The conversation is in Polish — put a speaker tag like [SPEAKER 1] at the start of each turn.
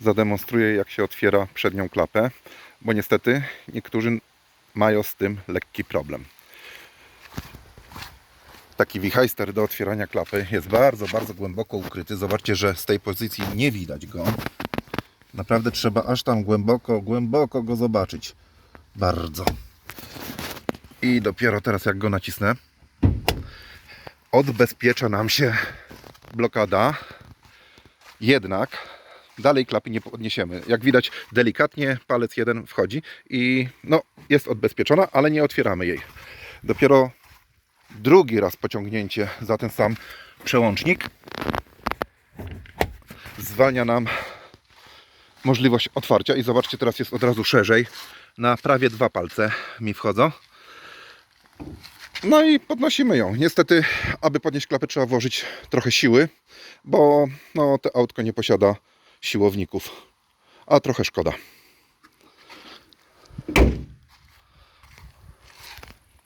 [SPEAKER 1] zademonstruję jak się otwiera przednią klapę, bo niestety niektórzy mają z tym lekki problem. Taki wichajster do otwierania klapy jest bardzo, bardzo głęboko ukryty. Zobaczcie, że z tej pozycji nie widać go. Naprawdę trzeba aż tam głęboko, głęboko go zobaczyć. Bardzo. I dopiero teraz jak go nacisnę, odbezpiecza nam się blokada. Jednak dalej klapy nie podniesiemy. Jak widać, delikatnie palec jeden wchodzi i no, jest odbezpieczona, ale nie otwieramy jej. Dopiero drugi raz pociągnięcie za ten sam przełącznik zwalnia nam możliwość otwarcia i zobaczcie, teraz jest od razu szerzej. Na prawie dwa palce mi wchodzą. No i podnosimy ją. Niestety, aby podnieść klapę trzeba włożyć trochę siły, bo no, to autko nie posiada siłowników. A trochę szkoda.